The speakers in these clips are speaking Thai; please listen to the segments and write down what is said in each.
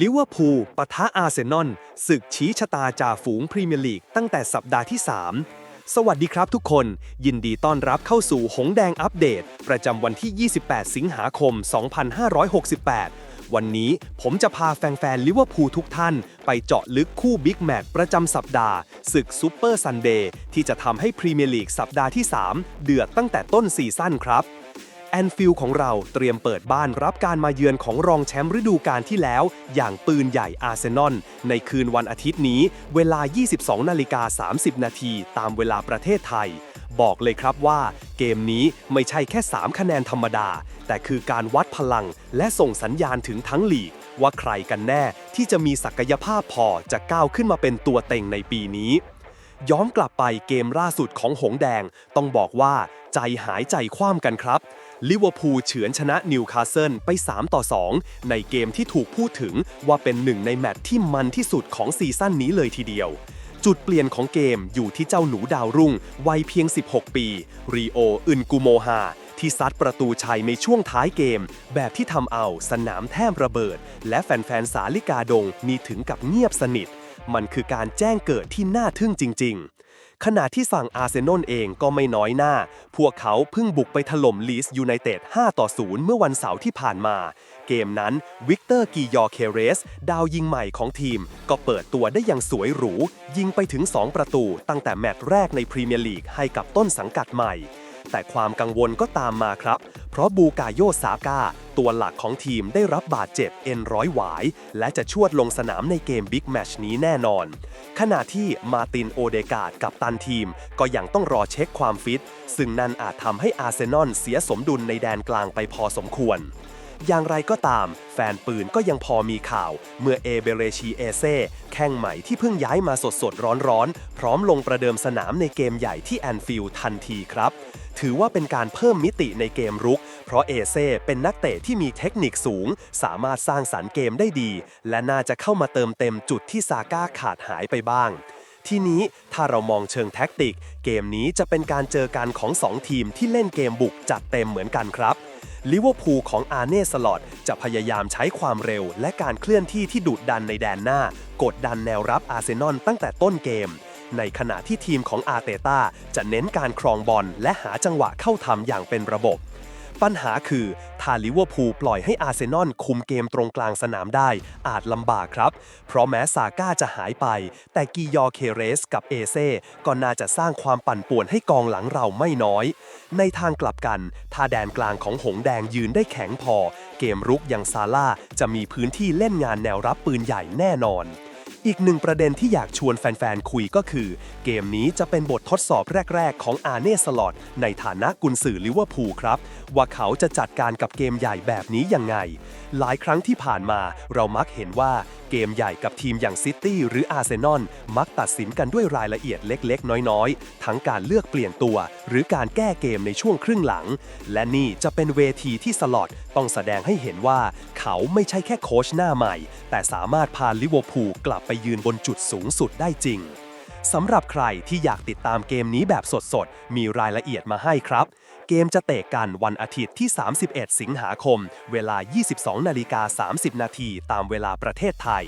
ลิเวอร์พูลปะทะอาร์เซนอลศึกชี้ชะตาจ่าฝูงพรีเมียร์ลีกตั้งแต่สัปดาห์ที่ 3 สวัสดีครับทุกคน ยินดีต้อนรับเข้าสู่หงแดงอัปเดต ประจำวันที่ 28 สิงหาคม 2568 วันนี้ผมจะพาแฟนๆลิเวอร์พูลทุกท่าน ไปเจาะลึกคู่บิ๊กแมตช์ประจำสัปดาห์ศึกซูเปอร์ซันเดย์ที่จะทำให้พรีเมียร์ลีกสัปดาห์ที่ 3 เดือดตั้งแต่ต้นซีซั่นครับ แอนฟิลของเราเตรียมเปิดบ้านรับการมาเยือนของรองแชมป์ฤดูกาลที่แล้ว อย่างปืนใหญ่อาร์เซนอลในคืนวันอาทิตย์นี้ เวลา 22 นาฬิกา 30 นาทีตามเวลาประเทศไทย บอกเลยครับว่า เกมนี้ไม่ใช่แค่ 3 คะแนนธรรมดา แต่คือการวัดพลัง และส่งสัญญาณถึงทั้งลีก ว่าใครกันแน่ที่จะมีศักยภาพพอจะก้าวขึ้นมาเป็นตัวเต็งในปีนี้ย้อนกลับไปเกมล่าสุดของหงแดง ต้องบอกว่า ใจหายใจคว่ำกันครับ ลิเวอร์พูลเฉือนชนะนิวคาสเซิลไป 3 ต่อ 2 ในเกมที่ถูกพูดถึงว่าเป็นหนึ่งในแมตช์ที่มันที่สุดของซีซั่นนี้เลยทีเดียว จุดเปลี่ยนของเกมอยู่ที่เจ้าหนูดาวรุ่ง วัยเพียง 16 ปี รีโออึนกูโมฮาที่ซัดประตูชัยในช่วงท้ายเกม แบบที่ทำเอาสนามแทบระเบิด และแฟนๆสาลิกาดงมีถึงกับเงียบสนิท มันคือการแจ้งเกิดที่น่าทึ่งจริง ๆ ขณะที่ฝั่งอาร์เซนอลเองก็ไม่น้อยหน้า พวกเขาเพิ่งบุกไปถล่มลีสยูไนเต็ด 5 ต่อ 0 เมื่อวันเสาร์ที่ผ่านมา เกมนั้นวิกเตอร์กียอร์เคเรส ดาวยิงใหม่ของทีม ก็เปิดตัวได้อย่างสวยหรู ยิงไปถึง 2 ประตู ตั้งแต่แมตช์แรกในพรีเมียร์ลีกให้กับต้นสังกัดใหม่ แต่ความกังวลก็ตามมาครับ เพราะบูกาโยซาก้าตัวหลักของทีมได้รับบาดเจ็บเอ็นร้อยหวาย และจะชวดลงสนามในเกมบิ๊กแมชนี้แน่นอน ขณะที่มาตินโอเดกาดกับตันทีม ก็ยังต้องรอเช็คความฟิต ซึ่งนั่นอาจทำให้อาร์เซนอลเสียสมดุลในแดนกลางไปพอสมควรอย่างไรก็ตาม แฟนปืนก็ยังพอมีข่าว เมื่อเอเบเรชีเอเซ่แข้งใหม่ที่เพิ่งย้ายมาสดสดร้อนร้อนๆ พร้อมลงประเดิมสนามในเกมใหญ่ที่แอนฟิลด์ทันทีครับ ถือว่าเป็นการเพิ่มมิติในเกมรุก เพราะเอเซ่เป็นนักเตะที่มีเทคนิคสูง สามารถสร้างสรรค์เกมได้ดี และน่าจะเข้ามาเติมเต็มจุดที่ซาก้าขาดหายไปบ้างทีนี้ถ้าเรามองเชิงแท็กติก เกมนี้จะเป็นการเจอกันของ 2 ทีมที่เล่นเกมบุกจัดเต็มเหมือนกันครับลิเวอร์พูลของอาร์เน่สลอตจะพยายามใช้ความเร็ว และการเคลื่อนที่ที่ดุดดันในแดนหน้า กดดันแนวรับอาร์เซนอลตั้งแต่ต้นเกม ในขณะที่ทีมของอาร์เตต้าจะเน้นการครองบอลและหาจังหวะเข้าทำอย่างเป็นระบบ ปัญหาคือถ้าลิเวอร์พูลปล่อยให้อาร์เซนอลคุมเกมตรงกลางสนามได้ อาจลำบากครับ เพราะแม้ซาก้าจะหายไป แต่กียอเคเรสกับเอเซ่ก็น่าจะสร้างความปั่นป่วนให้กองหลังเราไม่น้อย ในทางกลับกัน ถ้าแดนกลางของหงแดงยืนได้แข็งพอ เกมรุกอย่างซาร่าจะมีพื้นที่เล่นงานแนวรับปืนใหญ่แน่นอน อีกหนึ่งประเด็นที่อยากชวนแฟนๆ คุยก็คือ เกมนี้จะเป็นบททดสอบแรก ๆ ของอาเน่สลอตในฐานะกุนสื่อลิเวอร์พูลครับ ว่าเขาจะจัดการกับเกมใหญ่แบบนี้ยังไง หลายครั้งที่ผ่านมาเรามักเห็นว่าเกมใหญ่กับทีมอย่างซิตี้หรืออาร์เซนอลมักตัดสินกันด้วยรายละเอียดเล็กๆ น้อยๆ ทั้งการเลือกเปลี่ยนตัว หรือการแก้เกมในช่วงครึ่งหลัง และนี่จะเป็นเวทีที่สลอตต้องแสดงให้เห็นว่า เขาไม่ใช่แค่โค้ชหน้าใหม่ แต่สามารถพาลิเวอร์พูลกลับไปยืนบนจุดสูงสุดได้จริงสำหรับใครที่อยากติดตามเกมนี้แบบสดๆ มีรายละเอียดมาให้ครับ เกมจะเตะกันวันอาทิตย์ที่ 31 สิงหาคม เวลา 22 นาฬิกา 30 นาทีตามเวลาประเทศไทย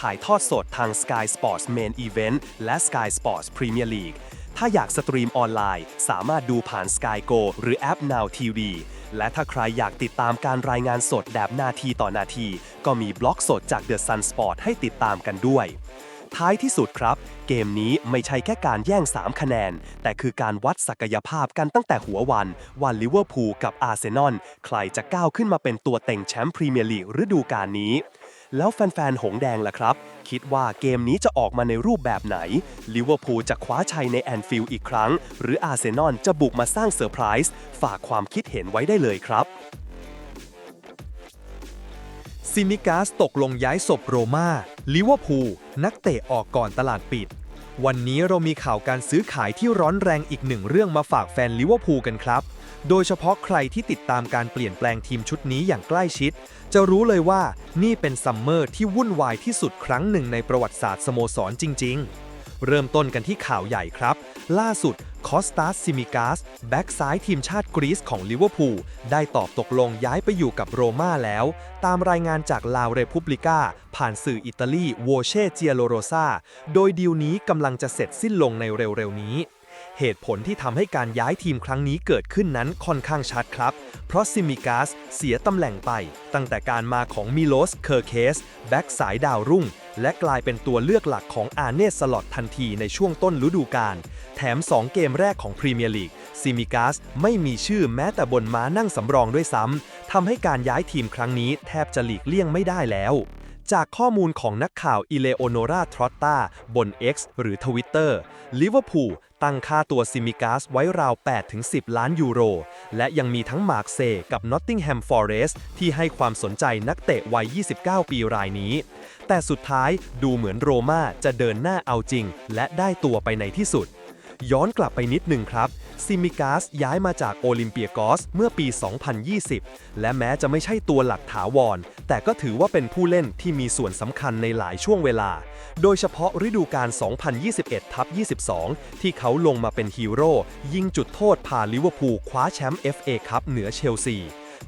ถ่ายทอดสดทาง Sky Sports Main Event และ Sky Sports Premier League ถ้าอยากสตรีมออนไลน์ สามารถดูผ่าน Sky Go หรือแอป Now TV และถ้าใครอยากติดตามการรายงานสดแบบนาทีต่อนาที ก็มีบล็อกสดจาก The Sun Sport ให้ติดตามกันด้วย ท้ายที่สุดครับ เกมนี้ไม่ใช่แค่การแย่ง 3 คะแนน แต่คือการวัดศักยภาพกันตั้งแต่หัววันวันลิเวอร์พูลกับอาร์เซนอลใครจะก้าวขึ้นมาเป็นตัวเต็งแชมป์พรีเมียร์ลีกฤดูกาลนี้ แล้วแฟนๆ หงแดงล่ะครับ คิดว่าเกมนี้จะออกมาในรูปแบบไหน ลิเวอร์พูลจะคว้าชัยในแอนฟิลด์อีกครั้ง หรืออาร์เซนอลจะบุกมาสร้างเซอร์ไพรส์ ฝากความคิดเห็นไว้ได้เลยครับซิมิกาสตกลงย้ายศพโรมาลิเวอร์พูลนักเตะออกก่อนตลาดปิด วันนี้เรามีข่าวการซื้อขายที่ร้อนแรงอีกหนึ่งเรื่องมาฝากแฟนลิเวอร์พูลกันครับ โดยเฉพาะใครที่ติดตามการเปลี่ยนแปลงทีมชุดนี้อย่างใกล้ชิด จะรู้เลยว่านี่เป็นซัมเมอร์ที่วุ่นวายที่สุดครั้งหนึ่งในประวัติศาสตร์สโมสรจริง ๆ เริ่มต้นกันที่ข่าวใหญ่ครับ ล่าสุดคอสตาสซิมิกาสแบ็กซ้ายทีมชาติกรีซของลิเวอร์พูลได้ตอบตกลงย้ายไปอยู่กับโรม่าแล้ว ตามรายงานจากลาวเรพูบลิก้าผ่านสื่ออิตาลีโวเช่เจียโลโรซาโดยดีลนี้กำลังจะเสร็จสิ้นลงในเร็วๆนี้ เหตุผลที่ทำให้การย้ายทีมครั้งนี้เกิดขึ้นนั้นค่อนข้างชัดครับ เพราะซิมิกาสเสียตำแหน่งไป ตั้งแต่การมาของมิโลส เคอร์เคส แบ็กสายดาวรุ่ง และกลายเป็นตัวเลือกหลักของอาเนสสลอตทันทีในช่วงต้นฤดูกาล แถม 2 เกมแรกของพรีเมียร์ลีก ซิมิกาสไม่มีชื่อแม้แต่บนม้านั่งสำรองด้วยซ้ำ ทำให้การย้ายทีมครั้งนี้แทบจะหลีกเลี่ยงไม่ได้แล้วจากข้อมูลของนักข่าวอิเลโอโนราทรอตตาบน X หรือ Twitter ลิเวอร์พูล ตั้งค่าตัวซิมิกาสไว้ราว 8-10 ล้านยูโร และยังมีทั้งมาร์กเซกับนอตติงแฮมฟอเรสที่ให้ความสนใจนักเตะวัย 29 ปีรายนี้ แต่สุดท้ายดูเหมือนโรม่าจะเดินหน้าเอาจริง และได้ตัวไปในที่สุด ย้อนกลับไปนิดหนึ่งครับ ซิมิกาสย้ายมาจากโอลิมเปียกอสเมื่อปี 2020 และแม้จะไม่ใช่ตัวหลักถาวร แต่ก็ถือว่าเป็นผู้เล่นที่มีส่วนสำคัญในหลายช่วงเวลา โดยเฉพาะฤดูกาล 2021ทับ22 ที่เขาลงมาเป็นฮีโร่ ยิงจุดโทษพาลิเวอร์พูลคว้าแชมป์ FA คัพเหนือเชลซี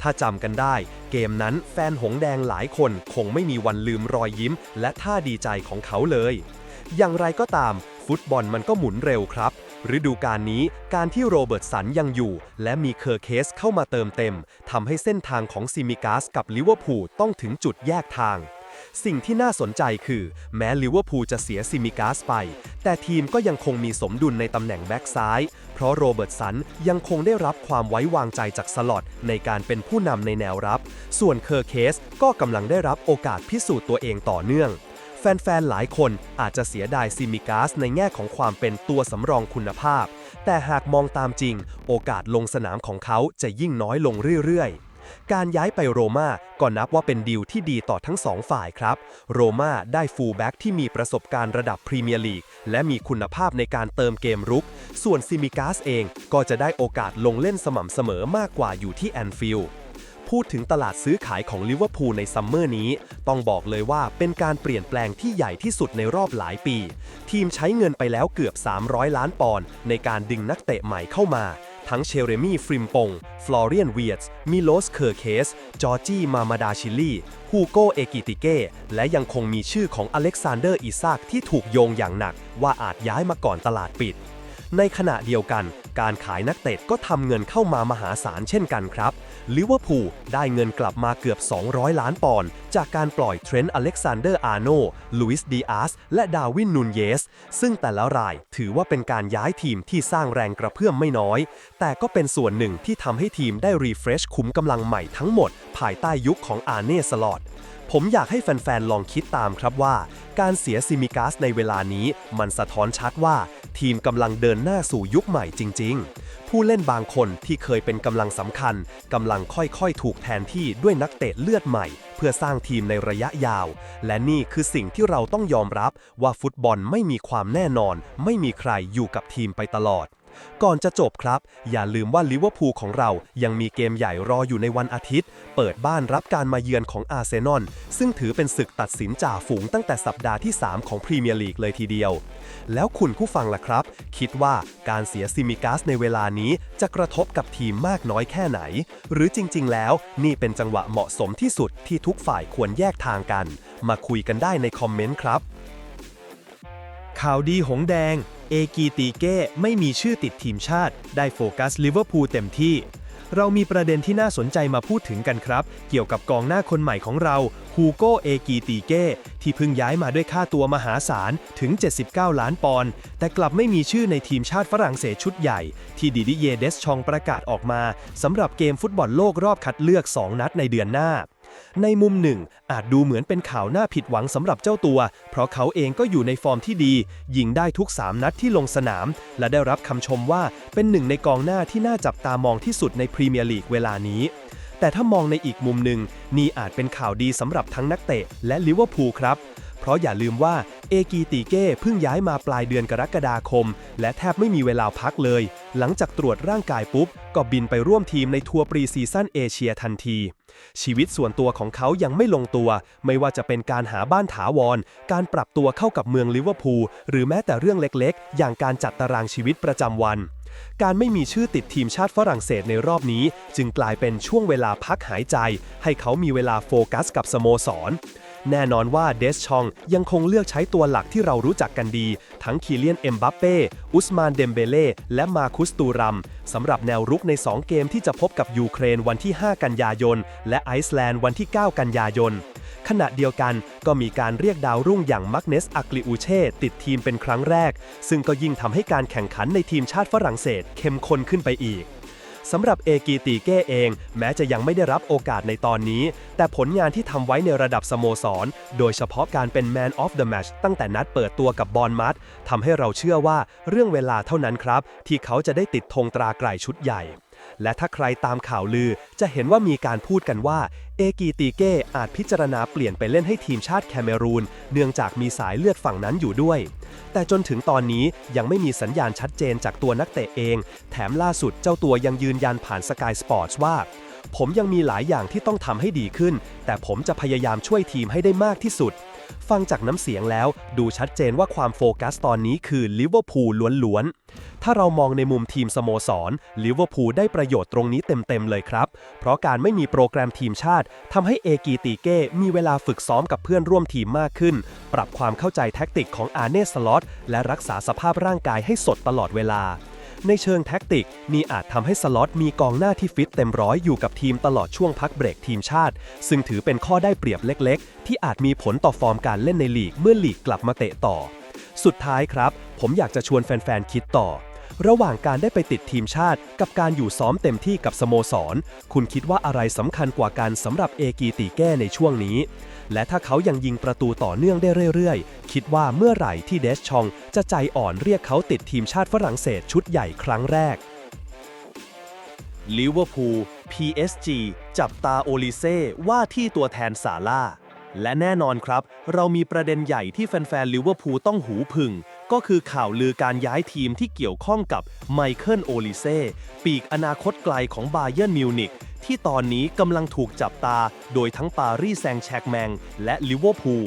ถ้าจำกันได้ เกมนั้นแฟนหงแดงหลายคนคงไม่มีวันลืมรอยยิ้ม และท่าดีใจของเขาเลย อย่างไรก็ตาม ฟุตบอลมันก็หมุนเร็วครับ ฤดูกาลนี้การที่โรเบิร์ตสันยังอยู่ และมีเคอร์เคสเข้ามาเติมเต็มทำให้เส้นทางของซิมิกาสกับลิเวอร์พูลต้องถึงจุดแยกทาง สิ่งที่น่าสนใจคือ แม้ลิเวอร์พูลจะเสียซิมิกาสไป แต่ทีมก็ยังคงมีสมดุลในตำแหน่งแบ็กซ้าย เพราะโรเบิร์ตสันยังคงได้รับความไว้วางใจจากสล็อตในการเป็นผู้นำในแนวรับ ส่วนเคอร์เคสก็กำลังได้รับโอกาสพิสูจน์ตัวเองต่อเนื่อง แฟนๆ หลายคนอาจจะเสียดายซิมิกาสในแง่ของความเป็นตัวสำรองคุณภาพ แต่หากมองตามจริง โอกาสลงสนามของเขาจะยิ่งน้อยลงเรื่อยๆการย้ายไปโรม่าก็นับว่าเป็นดีลที่ดีต่อทั้งสองฝ่ายครับ โรม่าได้ฟูลแบ็กที่มีประสบการณ์ระดับพรีเมียร์ลีก และมีคุณภาพในการเติมเกมรุก ส่วนซิมิกาสเองก็จะได้โอกาสลงเล่นสม่ำเสมอมากกว่าอยู่ที่แอนฟิลด์ พูดถึงตลาดซื้อขายของลิเวอร์พูลในซัมเมอร์นี้ ต้องบอกเลยว่าเป็นการเปลี่ยนแปลงที่ใหญ่ที่สุดในรอบหลายปี ทีมใช้เงินไปแล้วเกือบ 300 ล้านปอนด์ในการดึงนักเตะใหม่เข้ามาทั้งเชเรมี่ฟริมปง ฟลอเรียนเวียตส์มิโลสเคอร์เคส จอร์จี้มามาดาชิลลี่ฮูโกเอกิติเก้ และยังคงมีชื่อของอเล็กซานเดอร์อิซากที่ถูกโยงอย่างหนักว่าอาจย้ายมาก่อนตลาดปิด ในขณะเดียวกัน การขายนักเตะก็ทำเงินเข้ามามหาศาลเช่นกันครับลิเวอร์พูลได้เงินกลับมาเกือบ 200 ล้านปอนด์จากการปล่อยเทรนต์อเล็กซานเดอร์อาร์โนลุยส์ดีอาสและดาวินนูนเยส ซึ่งแต่ละรายถือว่าเป็นการย้ายทีมที่สร้างแรงกระเพื่อมไม่น้อย แต่ก็เป็นส่วนหนึ่งที่ทำให้ทีมได้รีเฟรชคุมกำลังใหม่ทั้งหมด ภายใต้ยุคของอาเน่สลอต ผมอยากให้แฟนๆ ลองคิดตามครับว่า การเสียซิมิกาสในเวลานี้มันสะท้อนชัดว่า ทีมกำลังเดินหน้าสู่ยุคใหม่จริง ๆ ผู้เล่นบางคนที่เคยเป็นกำลังสำคัญกำลังค่อยๆ ถูกแทนที่ด้วยนักเตะเลือดใหม่ เพื่อสร้างทีมในระยะยาว และนี่คือสิ่งที่เราต้องยอมรับว่าฟุตบอลไม่มีความแน่นอน ไม่มีใครอยู่กับทีมไปตลอด ก่อนจะจบครับ อย่าลืมว่าลิเวอร์พูลของเรายังมีเกมใหญ่รออยู่ในวันอาทิตย์ เปิดบ้านรับการมาเยือนของอาร์เซนอลซึ่งถือเป็นศึกตัดสินจ่าฝูงตั้งแต่สัปดาห์ที่ 3 ของพรีเมียร์ลีกเลยทีเดียว แล้วคุณผู้ฟังล่ะครับ คิดว่าการเสียซิมิกาสในเวลานี้จะกระทบกับทีมมากน้อยแค่ไหน หรือจริง ๆ แล้ว นี่เป็นจังหวะเหมาะสมที่สุดที่ทุกฝ่ายควรแยกทางกัน มาคุยกันได้ในคอมเมนต์ครับข่าวดีหงแดง เอกีตีเก้ไม่มีชื่อติดทีมชาติ ได้โฟกัสลิเวอร์พูลเต็มที่ เรามีประเด็นที่น่าสนใจมาพูดถึงกันครับ เกี่ยวกับกองหน้าคนใหม่ของเราฮูโกเอกีตีเก้ที่เพิ่งย้ายมาด้วยค่าตัวมหาศาลถึง 79 ล้านปอนด์แต่กลับไม่มีชื่อในทีมชาติฝรั่งเศสชุดใหญ่ ที่ดิดิเยเดสชองประกาศออกมาสำหรับเกมฟุตบอลโลกรอบคัดเลือก 2 นัดในเดือนหน้า ในมุมหนึ่ง อาจดูเหมือนเป็นข่าวน่าผิดหวังสำหรับเจ้าตัว เพราะเขาเองก็อยู่ในฟอร์มที่ดี ยิงได้ทุก 3 นัดที่ลงสนาม และได้รับคำชมว่าเป็นหนึ่งในกองหน้าที่น่าจับตามองที่สุดในพรีเมียร์ลีกเวลานี้ แต่ถ้ามองในอีกมุมหนึ่ง นี่อาจเป็นข่าวดีสำหรับทั้งนักเตะและลิเวอร์พูลครับเพราะอย่าลืมว่าเอกีตีเก้เพิ่งย้ายมาปลายเดือนกรกฎาคม และแทบไม่มีเวลาพักเลย หลังจากตรวจร่างกายปุ๊บ ก็บินไปร่วมทีมในทัวร์ปรีซีซั่นเอเชียทันที ชีวิตส่วนตัวของเขายังไม่ลงตัว ไม่ว่าจะเป็นการหาบ้านถาวร การปรับตัวเข้ากับเมืองลิเวอร์พูล หรือแม้แต่เรื่องเล็กๆ อย่างการจัดตารางชีวิตประจำวัน การไม่มีชื่อติดทีมชาติฝรั่งเศสในรอบนี้ จึงกลายเป็นช่วงเวลาพักหายใจ ให้เขามีเวลาโฟกัสกับสโมสร แน่นอนว่าเดสชองยังคงเลือกใช้ตัวหลักที่เรารู้จักกันดี ทั้งคีเลียนเอ็มบัปเป้ อุสมานเดมเบเล่และมาคุสตูรัมสำหรับแนวรุกใน 2 เกมที่จะพบกับยูเครนวันที่ 5 กันยายน และไอซ์แลนด์วันที่ 9 กันยายน ขณะเดียวกันก็มีการเรียกดาวรุ่งอย่างมักเนสอักลิอูเช่ติดทีมเป็นครั้งแรก ซึ่งก็ยิ่งทำให้การแข่งขันในทีมชาติฝรั่งเศสเข้มข้นขึ้นไปอีก สำหรับเอกีตีเก้เอง แม้จะยังไม่ได้รับโอกาสในตอนนี้ แต่ผลงานที่ทำไว้ในระดับสโมสร โดยเฉพาะการเป็น Man of the Match ตั้งแต่นัดเปิดตัวกับบอลมัดทำให้เราเชื่อว่าเรื่องเวลาเท่านั้นครับ ที่เขาจะได้ติดธงตราไกลชุดใหญ่และถ้าใครตามข่าวลือจะเห็นว่ามีการพูดกันว่า เอกีตีเก้อาจพิจารณาเปลี่ยนไปเล่นให้ทีมชาติแคเมรูน เนื่องจากมีสายเลือดฝั่งนั้นอยู่ด้วย แต่จนถึงตอนนี้ยังไม่มีสัญญาณชัดเจนจากตัวนักเตะเอง แถมล่าสุดเจ้าตัวยังยืนยันผ่านสกายสปอร์ตว่า ผมยังมีหลายอย่างที่ต้องทำให้ดีขึ้น แต่ผมจะพยายามช่วยทีมให้ได้มากที่สุด ฟังจากน้ำเสียงแล้วดูชัดเจนว่าความโฟกัสตอนนี้คือลิเวอร์พูลล้วนๆ ถ้าเรามองในมุมทีมสโมสรลิเวอร์พูลได้ประโยชน์ตรงนี้เต็มๆเลยครับ เพราะการไม่มีโปรแกรมทีมชาติทำให้เอกีตีเก้มีเวลาฝึกซ้อมกับเพื่อนร่วมทีมมากขึ้น ปรับความเข้าใจแท็กติกของอาเนสล็อตและรักษาสภาพร่างกายให้สดตลอดเวลา ในเชิงแท็กติก นี่อาจทำให้สล็อตมีกองหน้าที่ฟิตเต็มร้อยอยู่กับทีมตลอดช่วงพักเบรกทีมชาติ ซึ่งถือเป็นข้อได้เปรียบเล็ก ๆ ที่อาจมีผลต่อฟอร์มการเล่นในลีกเมื่อลีกกลับมาเตะต่อ สุดท้ายครับ ผมอยากจะชวนแฟน ๆ คิดต่อ ระหว่างการได้ไปติดทีมชาติ กับการอยู่ซ้อมเต็มที่กับสโมสร คุณคิดว่าอะไรสำคัญกว่ากันสำหรับเอกีตีแก้ในช่วงนี้ และถ้าเขายังยิงประตูต่อเนื่องได้เรื่อยๆ คิดว่าเมื่อไหร่ที่เดชชองจะใจอ่อนเรียกเขาติดทีมชาติฝรั่งเศสชุดใหญ่ครั้งแรกลิเวอร์พูล PSG จับตาโอลิเซ่ว่าที่ตัวแทนซาร่าและแน่นอนครับ เรามีประเด็นใหญ่ที่แฟนๆลิเวอร์พูลต้องหูผึ่ง ก็คือข่าวลือการย้ายทีมที่เกี่ยวข้องกับไมเคิลโอลิเซ่ปีกอนาคตไกลของบาเยิร์นมิวนิก ที่ตอนนี้กำลังถูกจับตาโดยทั้งปารีสแซงแชร์กแมง และลิเวอร์พูล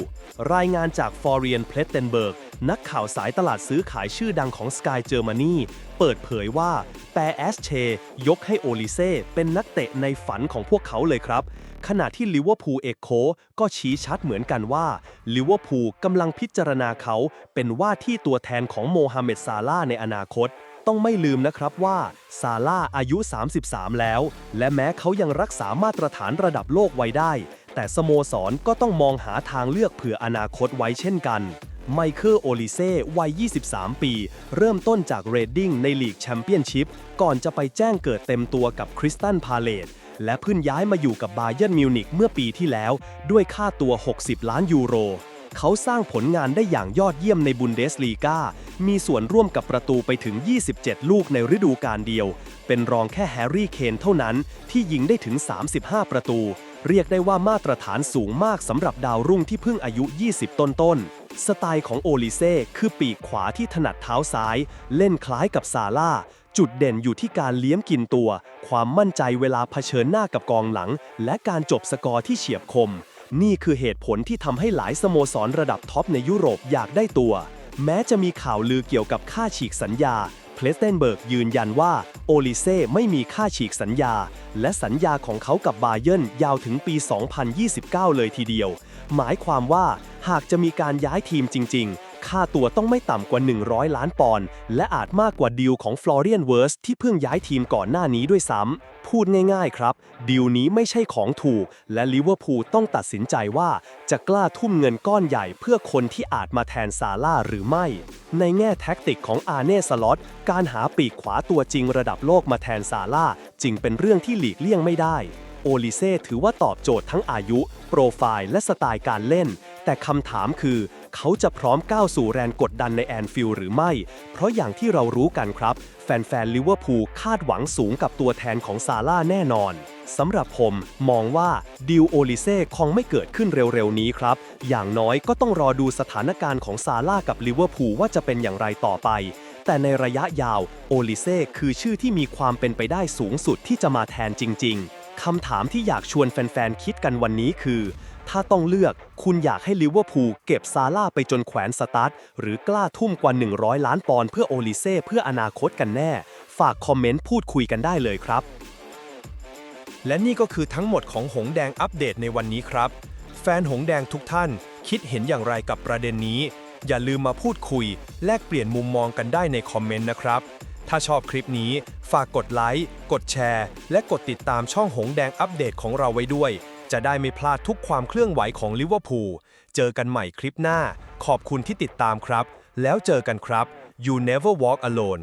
รายงานจากฟอร์เรียนเพลตเทนเบิร์กนักข่าวสายตลาดซื้อขายชื่อดังของ Sky Germany เปิดเผยว่าแปรแอสเช ยกให้โอลิเซ่เป็นนักเตะในฝันของพวกเขาเลยครับ ขณะที่ลิเวอร์พูลเอกโคก็ชี้ชัดเหมือนกันว่าลิเวอร์พูลกำลังพิจารณาเขาเป็นว่าที่ตัวแทนของโมฮัมเหม็ดซาลาในอนาคต ต้องไม่ลืมนะครับว่าซาร่าอายุ 33 แล้ว และแม้เขายังรักษามาตรฐานระดับโลกไว้ได้ แต่สโมสรก็ต้องมองหาทางเลือกเผื่ออนาคตไว้เช่นกัน ไมเคิลโอลิเซ่วัย 23 ปี เริ่มต้นจากเรดดิ้งในลีกแชมเปี้ยนชิพก่อนจะไปแจ้งเกิดเต็มตัวกับคริสตันพาเลตและเพิ่งย้ายมาอยู่กับบาเยิร์นมิวนิกเมื่อปีที่แล้ว ด้วยค่าตัว 60 ล้านยูโร เขาสร้างผลงานได้อย่างยอดเยี่ยมในบุนเดสลีกา มีส่วนร่วมกับประตูไปถึง 27 ลูกในฤดูกาลเดียว เป็นรองแค่แฮร์รี่เคนเท่านั้นที่ยิงได้ถึง 35 ประตู เรียกได้ว่ามาตรฐานสูงมากสำหรับดาวรุ่งที่เพิ่งอายุ 20 ต้นๆสไตล์ของโอลิเซ่คือปีกขวาที่ถนัดเท้าซ้าย เล่นคล้ายกับซาร่า จุดเด่นอยู่ที่การเลี้ยมกินตัว ความมั่นใจเวลาเผชิญหน้ากับกองหลัง และการจบสกอร์ที่เฉียบคม นี่คือเหตุผลที่ทำให้หลายสโมสรระดับท็อปในยุโรปอยากได้ตัว แม้จะมีข่าวลือเกี่ยวกับค่าฉีกสัญญา เพลสเทนเบิร์กยืนยันว่าโอลิเซ่ไม่มีค่าฉีกสัญญา และสัญญาของเขากับบาเยิร์นยาวถึงปี 2029 เลยทีเดียว หมายความว่าหากจะมีการย้ายทีมจริง ๆ ค่าตัวต้องไม่ต่ำกว่า 100 ล้านปอนด์และอาจมากกว่าดีลของฟลอเรียนเวิร์สที่เพิ่งย้ายทีมก่อนหน้านี้ด้วยซ้ำ พูดง่ายๆครับ ดีลนี้ไม่ใช่ของถูก และลิเวอร์พูลต้องตัดสินใจว่าจะกล้าทุ่มเงินก้อนใหญ่เพื่อคนที่อาจมาแทนซาร่าหรือไม่ ในแง่แท็กติกของอาเน่สล็อตการหาปีกขวาตัวจริงระดับโลกมาแทนซาร่าจึงเป็นเรื่องที่หลีกเลี่ยงไม่ได้โอลิเซ่ถือว่าตอบโจทย์ทั้งอายุ โปรไฟล์ และสไตล์การเล่น แต่คำถามคือเขาจะพร้อมก้าวสู่แรงกดดันในแอนฟิลด์หรือไม่ เพราะอย่างที่เรารู้กันครับ แฟนๆลิเวอร์พูลคาดหวังสูงกับตัวแทนของซาร่าแน่นอนสำหรับผมมองว่าดิวโอลิเซ่คงไม่เกิดขึ้นเร็วๆ นี้ครับ อย่างน้อยก็ต้องรอดูสถานการณ์ของซาร่ากับลิเวอร์พูลว่าจะเป็นอย่างไรต่อไป แต่ในระยะยาวโอลิเซ่คือชื่อที่มีความเป็นไปได้สูงสุดที่จะมาแทนจริง ๆคำถามที่อยากชวนแฟนๆคิดกันวันนี้คือ ถ้าต้องเลือก คุณอยากให้ลิเวอร์พูลเก็บซาร่าไปจนแขวนสตาร์ทหรือกล้าทุ่มกว่า 100 ล้านปอนด์เพื่อโอลิเซ่เพื่ออนาคตกันแน่ ฝากคอมเมนต์พูดคุยกันได้เลยครับ และนี่ก็คือทั้งหมดของหงแดงอัปเดตในวันนี้ครับ แฟนหงแดงทุกท่าน คิดเห็นอย่างไรกับประเด็นนี้ อย่าลืมมาพูดคุย แลกเปลี่ยนมุมมองกันได้ในคอมเมนต์นะครับถ้าชอบคลิปนี้ ฝากกดไลค์ กดแชร์ และกดติดตามช่องหงแดงอัปเดตของเราไว้ด้วย จะได้ไม่พลาดทุกความเคลื่อนไหวของลิเวอร์พูล เจอกันใหม่คลิปหน้า ขอบคุณที่ติดตามครับ แล้วเจอกันครับ You never walk alone